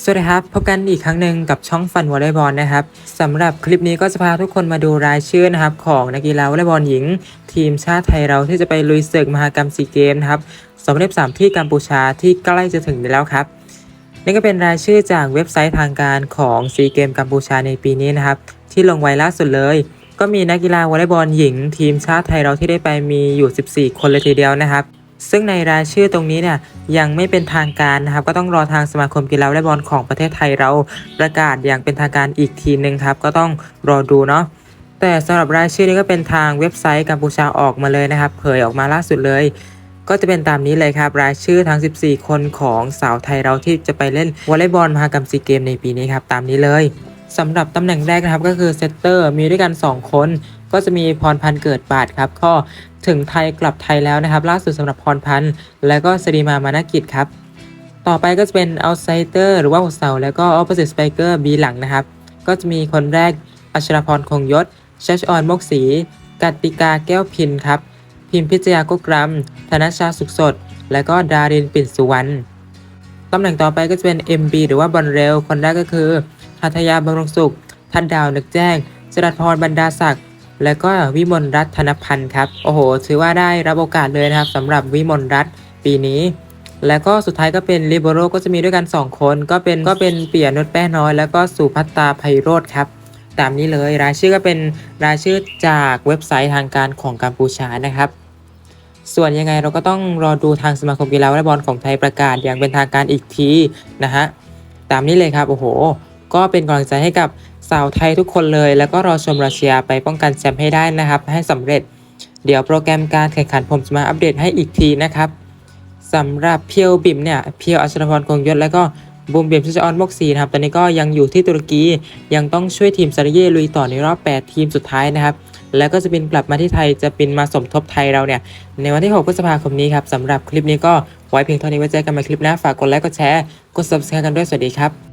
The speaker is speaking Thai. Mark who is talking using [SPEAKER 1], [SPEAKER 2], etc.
[SPEAKER 1] สวัสดีครับ พบกันอีกครั้งหนึ่งกับช่องฟันวอลเลย์บอลนะครับสำหรับคลิปนี้ก็จะพาทุกคนมาดูรายชื่อนะครับของนักกีฬาวอลเลย์บอลหญิง ทีมชาติไทยเราที่จะไปลุยศึกมหกรรมซีเกมนะครับ2023ที่กัมพูชาที่ใกล้จะถึงแล้วครับ นี่ก็เป็นรายชื่อจากเว็บไซต์ทางการของซีเกมกัมพูชาในปีนี้นะครับ ที่ลงไว้ล่าสุดเลย ก็มีนักกีฬาวอลเลย์บอลหญิง ทีมชาติไทยเราที่ได้ไปมีอยู่ 14 คนเลยทีเดียวนะครับ ซึ่งในรายชื่อตรงนี้เนี่ยยังไม่เป็นทางการนะครับก็ต้องรอทางสมาคมกีฬาวอลเลย์บอลของประเทศไทยเราประกาศอย่างเป็นทางการอีกทีหนึ่งครับ ก็ต้องรอดูเนาะแต่สำหรับรายชื่อนี้ก็เป็นทางเว็บไซต์กัมพูชาออกมาเลยนะครับ เผยออกมาล่าสุดเลย ก็จะเป็นตามนี้เลยครับ รายชื่อทั้ง 14 คนของสาวไทยเราที่จะไปเล่นวอลเลย์บอลมหกรรมซีเกมในปีนี้ครับตามนี้เลย สำหรับตำแหน่งแรกนะครับก็คือเซตเตอร์มีด้วยกัน 2 คน ก็จะมีพรพันธ์เกิดปาดครับก็ถึงไทยกลับไทยแล้วนะครับ ล่าสุดสำหรับพรพันธ์และก็สรีมามานากิจครับ ต่อไปก็จะเป็น outsider หรือว่าหัวเสาแล้วก็ opposite spiker B หลังนะครับ ก็จะมีคนแรกอัชรพรคงยศชัชออนมกศรีกติกาแก้วพินครับ พิมพิจยากุกรัม ธนชาสุขสด และก็ดารินปิ่นสุวรรณตำแหน่งต่อไปก็จะเป็น MB หรือว่าบอลเร็วคนแรกก็คือ หัทยาบำรุงสุข ทัดดาวนึกแจ้งจรัสพรบรรดาศักดิ์และก็วิมลรัตน์ธนพันธ์ครับ โอ้โห ถือว่าได้รับโอกาสเลยนะครับสำหรับวิมลรัตน์ปีนี้ แล้วก็สุดท้ายก็เป็นลิเบโรก็จะมีด้วยกัน 2 คน ก็เป็นก็เป็นเปียนุชแป้น้อย แล้วก็สุพัตตาไพโรธครับ ตามนี้เลยรายชื่อก็เป็นรายชื่อจากเว็บไซต์ทางการของกัมพูชานะครับ ส่วนยังไงเราก็ต้องรอดูทางสมาคมกีฬาวอลเลย์บอลของไทยประกาศอย่างเป็นทางการอีกทีนะฮะ ตามนี้เลยครับ โอ้โห ก็เป็นกำลังใจให้กับสาวไทยทุกคนเลย แล้วก็รอชมรัสเซียไปป้องกันแชมป์ให้ได้นะครับ ให้สำเร็จ เดี๋ยวโปรแกรมการแข่งขันผมจะมาอัปเดตให้อีกทีนะครับสำหรับเพียวบิมเนี่ยเพียวอัชรพรคงยศแล้วก็บูมเบียมชิชออนมกซีนะครับตอนนี้ก็ยังอยู่ที่ตุรกียังต้องช่วยทีมซาร์เย่ลุยต่อในรอบ 8 ทีมสุดท้ายนะครับ แล้วก็จะบินกลับมาที่ไทยจะบินมาสมทบไทยเราเนี่ย ในวันที่ 6 พฤษภาคมนี้ครับสำหรับคลิปนี้ก็ไว้เพียงเท่านี้ไว้เจอกันใหม่คลิปหน้าฝากกดไลค์กดแชร์กด subscribe กันด้วยสวัสดีครับ